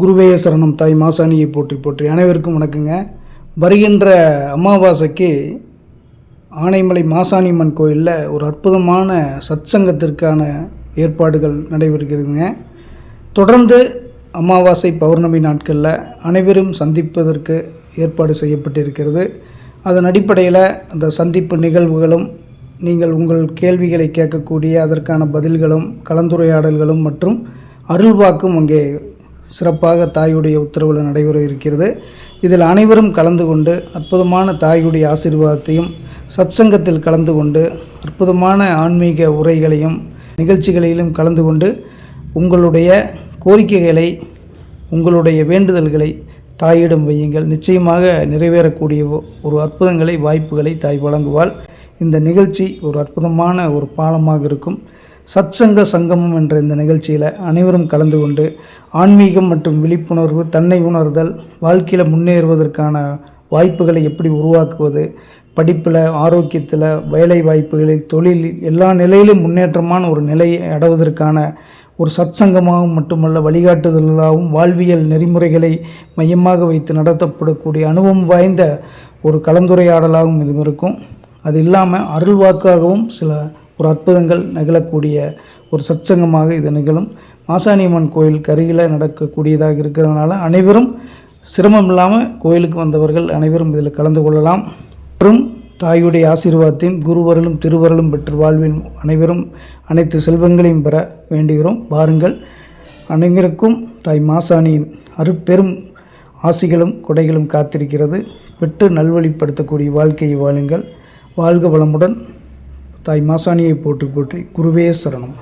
குருவேய சரணம் தாய் மாசாணியை போற்றி போற்றி அனைவருக்கும் வணக்கங்க. வருகின்ற அமாவாசைக்கு ஆனைமலை மாசாணியம்மன் கோயிலில் ஒரு அற்புதமான சத்சங்கத்திற்கான ஏற்பாடுகள் நடைபெறுகிறதுங்க. தொடர்ந்து அமாவாசை பௌர்ணமி நாட்களில் அனைவரும் சந்திப்பதற்கு ஏற்பாடு செய்யப்பட்டிருக்கிறது. அதன் அடிப்படையில் அந்த சந்திப்பு நிகழ்வுகளும் நீங்கள் உங்கள் கேள்விகளை கேட்கக்கூடிய அதற்கான பதில்களும் கலந்துரையாடல்களும் மற்றும் அருள்வாக்கும் அங்கே சிறப்பாக தாயுடைய உத்தரவில் நடைபெற இருக்கிறது. இதில் அனைவரும் கலந்து கொண்டு அற்புதமான தாயுடைய ஆசீர்வாதத்தையும் சத்சங்கத்தில் கலந்து கொண்டு அற்புதமான ஆன்மீக உரைகளையும் நிகழ்ச்சிகளிலும் கலந்து கொண்டு உங்களுடைய கோரிக்கைகளை உங்களுடைய வேண்டுதல்களை தாயிடம் வையுங்கள். நிச்சயமாக நிறைவேறக்கூடிய ஒரு அற்புதங்களை வாய்ப்புகளை தாய் வழங்குவாள். இந்த நிகழ்ச்சி ஒரு அற்புதமான ஒரு பாலமாக இருக்கும். சத்சங்க சங்கமம் என்ற இந்த நிகழ்ச்சியில் அனைவரும் கலந்து கொண்டு ஆன்மீகம் மற்றும் விழிப்புணர்வு தன்னை உணர்தல் வாழ்க்கையில் முன்னேறுவதற்கான வாய்ப்புகளை எப்படி உருவாக்குவது படிப்பில் ஆரோக்கியத்தில் வேலை வாய்ப்புகளில் தொழிலில் எல்லா நிலையிலும் முன்னேற்றமான ஒரு நிலையை அடைவதற்கான ஒரு சத்சங்கமாகவும் மட்டுமல்ல வழிகாட்டுதலாகவும் வாழ்வியல் நெறிமுறைகளை மையமாக வைத்து நடத்தப்படக்கூடிய அனுபவம் வாய்ந்த ஒரு கலந்துரையாடலாகவும் இது இருக்கும். அது இல்லாமல் அருள்வாக்காகவும் சில ஒரு அற்புதங்கள் நிகழக்கூடிய ஒரு சச்சங்கமாக இது நிகழும். மாசாணியம்மன் கோயில் கருகில் நடக்கக்கூடியதாக இருக்கிறதுனால அனைவரும் சிரமம் இல்லாமல் கோயிலுக்கு வந்தவர்கள் அனைவரும் இதில் கலந்து கொள்ளலாம். மற்றும் தாயுடைய ஆசீர்வாதத்தையும் குருவருளும் திருவருளும் பெற்று வாழ்வில் அனைவரும் அனைத்து செல்வங்களையும் பெற வேண்டுகிறோம். வாருங்கள். அனைவருக்கும் தாய் மாசாணியின் அருப்பெரும் ஆசிகளும் கொடைகளும் காத்திருக்கிறது. பெற்று நல்வழிப்படுத்தக்கூடிய வாழ்க்கையை வாழுங்கள். வாழ்க வளமுடன். தாய் மாசாணியை போற்றி போற்றி குருவே சரணம்.